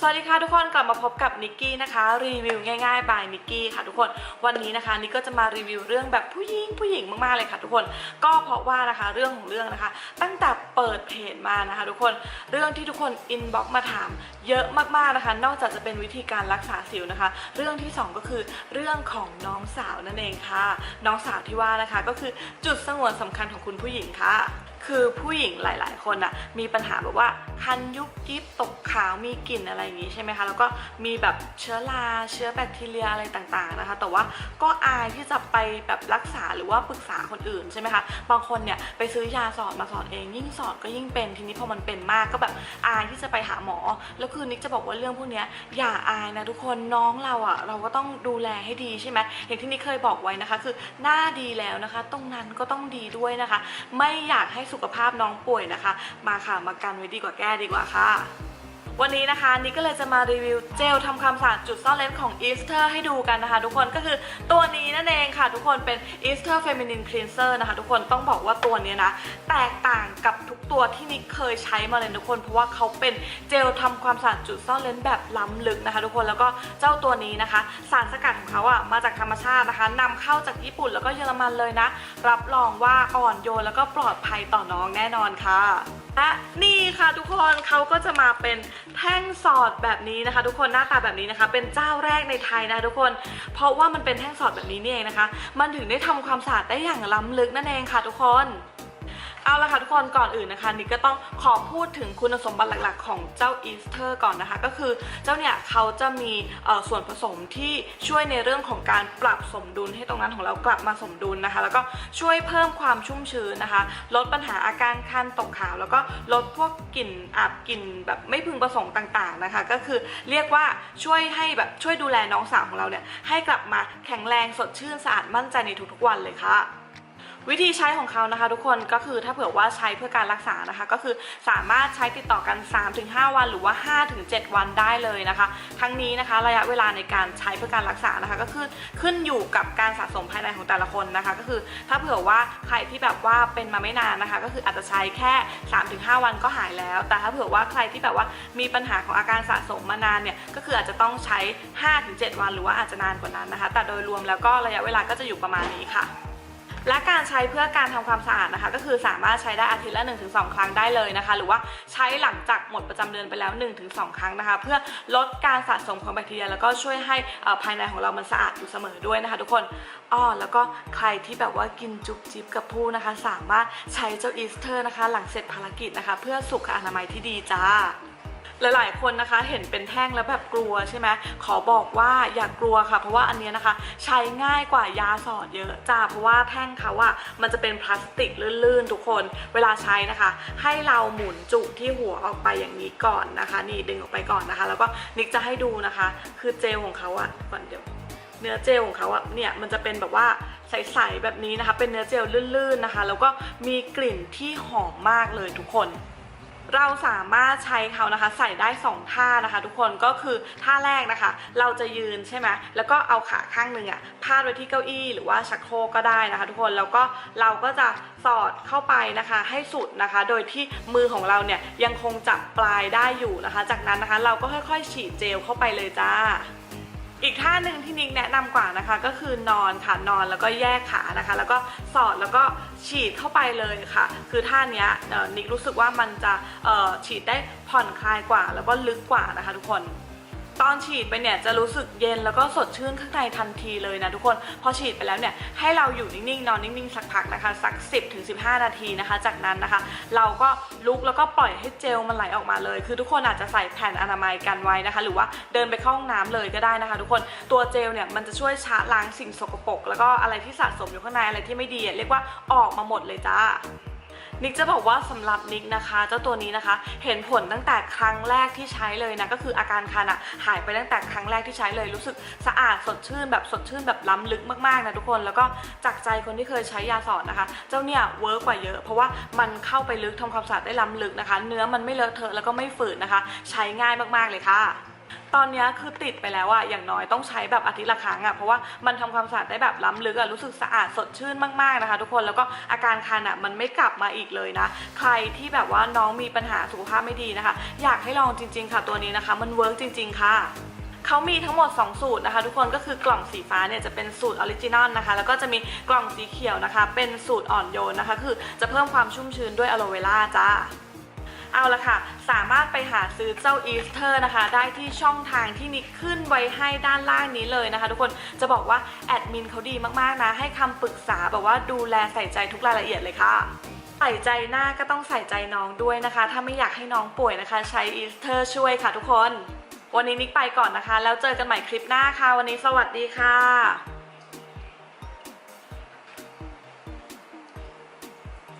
สวัสดีค่ะทุกคนกลับมาพบกับนิกกี้นะคะรีวิวง่ายๆ บายนิกกี้ค่ะทุกคนวันนี้นะคะนิกก็จะมารีวิวเรื่องแบบผู้หญิงผู้หญิงมากๆเลยค่ะทุกคน ก็เพราะว่านะคะเรื่องของเรื่องนะคะ ตั้งแต่เปิดเพจมานะคะทุกคนเรื่องที่ทุกคนอินบ็อกมาถาม เยอะมากๆนะคะ นอกจากจะเป็นวิธีการรักษาสิวนะคะ เรื่องที่สองก็คือเรื่องของน้องสาวนั่นเองค่ะ น้องสาวที่ว่านะคะก็คือจุดสงวนสำคัญของคุณผู้หญิงค่ะ คือผู้หญิงหลาย ๆ คนอะมีปัญหาแบบว่าคันยุบยิบตกขาวมีกลิ่นอะไรอย่างงี้ใช่ไหมคะแล้วก็มีแบบเชื้อราเชื้อแบคทีเรียอะไรต่าง ๆ นะคะ แต่ว่าก็อายที่จะไปแบบรักษาหรือว่าปรึกษาคนอื่นใช่ไหมคะบางคนเนี่ยไปซื้อยาสอดมาสอดเอง ยิ่งสอดก็ยิ่งเป็นทีนี้พอมันเป็นมากก็แบบอายที่จะไปหาหมอ แล้วคือนิกจะบอกว่าเรื่องพวกเนี้ยอย่าอายนะทุกคนน้องเราอะเราก็ต้องดูแลให้ดีใช่ไหมอย่างที่นิกเคยบอกไว้นะคะ คือหน้าดีแล้วนะคะ ตรงนั้นก็ต้องดีด้วยนะคะ ไม่อยากให้สุขภาพน้องป่วยนะคะ มาค่ะมากันไว้ดีกว่าแก้ดีกว่าค่ะ วันนี้นะคะนิกก็เลยจะมารีวิวเจลทำความสะอาดจุดซ่อนเลนของ Easter ให้ดูกันนะคะ ทุกคนก็คือตัวนี้นั่นเองค่ะ ทุกคนเป็น Easter Feminine Cleanser นะคะ ทุกคนต้องบอกว่าตัวนี้นะ แตกต่างกับทุกตัวที่นิกเคยใช้มาเลยทุกคน เพราะว่าเขาเป็นเจลทำความสะอาดจุดซ่อนเลนแบบล้ำลึกนะคะ ทุกคนแล้วก็เจ้าตัวนี้นะคะ สารสกัดของเขาอะมาจากธรรมชาตินะคะนำเข้าจากญี่ปุ่นแล้วก็เยอรมันเลยนะ รับรองว่าอ่อนโยนแล้วก็ปลอดภัยต่อน้องแน่นอนค่ะ และนี่ค่ะทุกคนเขาก็จะมาเป็นแท่งสอดแบบนี้นะคะ ทุกคนหน้าตาแบบนี้นะคะ เป็นเจ้าแรกในไทยนะะทุกคน เพราะว่ามันเป็นแท่งสอดแบบนี้นี่เองนะคะ มันถึงได้ทำความสะอาดได้อย่างล้ำลึกนั่นเองค่ะทุกคน เอาละค่ะทุกคนก่อนอื่นนะคะนิกก็ต้องขอพูดถึงคุณสมบัติหลักๆ ของเจ้าอีสเตอร์ก่อนนะคะ ก็คือเจ้าเนี่ยเขาจะมีส่วนผสมที่ช่วยในเรื่องของการปรับสมดุลให้ตรงนั้นของเรากลับมาสมดุลนะคะ แล้วก็ช่วยเพิ่มความชุ่มชื้นนะคะ ลดปัญหาอาการคันตกขาว แล้วก็ลดพวกกลิ่นอับกลิ่นแบบไม่พึงประสงค์ต่างๆนะคะ ก็คือเรียกว่าช่วยให้แบบช่วยดูแลน้องสาวของเราเนี่ยให้กลับมาแข็งแรงสดชื่นสะอาดมั่นใจในทุกๆวันเลยค่ะ วิธีใช้ของเขานะคะทุกคนก็คือถ้าเผื่อว่าใช้เพื่อการรักษานะคะ ก็คือสามารถใช้ติดต่อกัน 3-5 วันหรือว่า 5-7 วันได้เลยนะคะ ทั้งนี้นะคะระยะเวลาในการใช้เพื่อการรักษานะคะก็คือขึ้นอยู่กับการสะสมภายในของแต่ละคนนะคะ ก็คือถ้าเผื่อว่าใครที่แบบว่าเป็นมาไม่นานนะคะ ก็คืออาจจะใช้แค่ 3-5 วันก็หายแล้ว แต่ถ้าเผื่อว่าใครที่แบบว่ามีปัญหาของอาการสะสมมานานเนี่ยก็คืออาจจะต้องใช้ 5-7 วัน หรือว่าอาจจะนานกว่านั้นนะคะ แต่โดยรวมแล้วก็ระยะเวลาก็จะอยู่ประมาณนี้ค่ะ และการใช้เพื่อการทำความสะอาดนะคะ ก็คือสามารถใช้ได้อาทิตย์ละ 1-2 ครั้งได้เลยนะคะ หรือว่าใช้หลังจากหมดประจำเดือนไปแล้ว 1-2 ครั้งนะคะ เพื่อลดการสะสมของแบคทีเรียแล้วก็ช่วยให้อ่อภายในของเรามันสะอาดอยู่เสมอด้วยนะคะทุกคนอ้อแล้วก็ใครที่แบบว่ากินจุ๊บจิ๊บกับผู้นะคะ สามารถใช้เจ้าอีสเตอร์นะคะ หลังเสร็จภารกิจนะคะ เพื่อสุขอนามัยที่ดีจ้า หลายๆ คนนะคะเห็นเป็นแท่งแล้วแบบกลัวใช่ไหมขอบอกว่าอย่ากกลัวค่ะ เพราะว่าอันเนี้ยนะคะ ใช้ง่ายกว่ายาสอดเยอะจ้าเพราะว่าแท่งเขาอะมันจะเป็นพลาสติกลื่นๆ ทุกคนเวลาใช้นะคะ ให้เราหมุนจุกที่หัวออกไปอย่างนี้ก่อนนะคะ นี่ดึงออกไปก่อนนะคะ แล้วก็นิกจะให้ดูนะคะ คือเจลของเขาอะก่อนเดี๋ยวเนื้อเจลของเขาอะเนี่ยมันจะเป็นแบบว่าใสๆแบบนี้นะคะ เป็นเนื้อเจลลื่นๆนะคะ แล้วก็มีกลิ่นที่หอมมากเลยทุกคน เราสามารถใช้เขานะคะใส่ได้ 2 ท่านะคะ ทุกคนก็คือท่าแรกนะคะ เราจะยืนใช่ไหมแล้วก็เอาขาข้างหนึ่งอะพาดไว้ที่เก้าอี้หรือว่าชักโครกก็ได้นะคะ ทุกคนแล้วก็เราก็จะสอดเข้าไปนะคะ ให้สุดนะคะ โดยที่มือของเราเนี่ยยังคงจับปลายได้อยู่นะคะ จากนั้นนะคะ เราก็ค่อยๆ ฉีดเจลเข้าไปเลยจ้า อีกท่าหนึ่งที่นิกแนะนำกว่านะคะ ก็คือนอนค่ะนอนแล้วก็แยกขานะคะ แล้วก็สอดแล้วก็ฉีดเข้าไปเลยค่ะ คือท่านี้นิกรู้สึกว่ามันจะฉีดได้ผ่อนคลายกว่า แล้วก็ลึกกว่านะคะทุกคน ตอนฉีดไปเนี่ยจะรู้สึกเย็นแล้วก็สดชื่นข้างในทันทีเลยนะทุกคน พอฉีดไปแล้วเนี่ยให้เราอยู่นิ่งๆนอนนิ่งๆสักพักนะคะสัก 10ถึง15 นาทีนะคะ จากนั้นนะคะ เราก็ลุกแล้วก็ปล่อยให้เจลมันไหลออกมาเลย คือทุกคนอาจจะใส่แผ่นอนามัยกันไว้นะคะ หรือว่าเดินไปเข้าห้องน้ำเลยก็ได้นะคะ ทุกคนตัวเจลเนี่ยมันจะช่วยชะล้างสิ่งสกปรกแล้วก็อะไรที่สะสมอยู่ข้างในอะไรที่ไม่ดีเรียกว่าออกมาหมดเลยจ้า นิกจะบอกว่าสำหรับนิกนะคะเจ้าตัวนี้นะคะ เห็นผลตั้งแต่ครั้งแรกที่ใช้เลยนะก็คืออาการคันอะหายไปตั้งแต่ครั้งแรกที่ใช้เลยรู้สึกสะอาดสดชื่นแบบสดชื่นแบบล้ำลึกมากๆนะทุกคนแล้วก็จากใจคนที่เคยใช้ยาสอดนะคะ เจ้าเนี่ยเวิร์กกว่าเยอะ เพราะว่ามันเข้าไปลึกทำความสะอาดได้ล้ำลึกนะคะ เนื้อมันไม่เลอะเทอะแล้วก็ไม่ฝืดนะคะ ใช้ง่ายมากๆเลยค่ะ ตอนนี้คือติดไปแล้วอะอย่างน้อยต้องใช้แบบอาทิตย์ละครั้งอะเพราะว่ามันทำความสะอาดได้แบบล้ำลึกอะรู้สึกสะอาดสดชื่นมากๆนะคะ ทุกคนแล้วก็อาการคันอะมันไม่กลับมาอีกเลยนะ ใครที่แบบว่าน้องมีปัญหาสุขภาพไม่ดีนะคะ อยากให้ลองจริง ๆ ค่ะตัวนี้นะคะ มันเวิร์กจริง ๆ ค่ะเขามีทั้งหมด 2 สูตรนะคะ ทุกคนก็คือกล่องสีฟ้าเนี่ยจะเป็นสูตรออริจินอลนะคะ แล้วก็จะมีกล่องสีเขียวนะคะ เป็นสูตรอ่อนโยนนะคะ คือจะเพิ่มความชุ่มชื้นด้วยอะโลเวล่าจ้า เอาละค่ะ สามารถไปหาซื้อเจ้าอีสเตอร์นะคะ ได้ที่ช่องทางที่นิกขึ้นไว้ให้ด้านล่างนี้เลยนะคะ ทุกคนจะบอกว่าแอดมินเขาดีมากๆนะ ให้คำปรึกษาแบบว่าดูแลใส่ใจทุกรายละเอียดเลยค่ะใส่ใจหน้าก็ต้องใส่ใจน้องด้วยนะคะ ถ้าไม่อยากให้น้องป่วยนะคะ ใช้อีสเตอร์ช่วยค่ะทุกคน วันนี้นิกไปก่อนนะคะ แล้วเจอกันใหม่คลิปหน้าค่ะ วันนี้สวัสดีค่ะ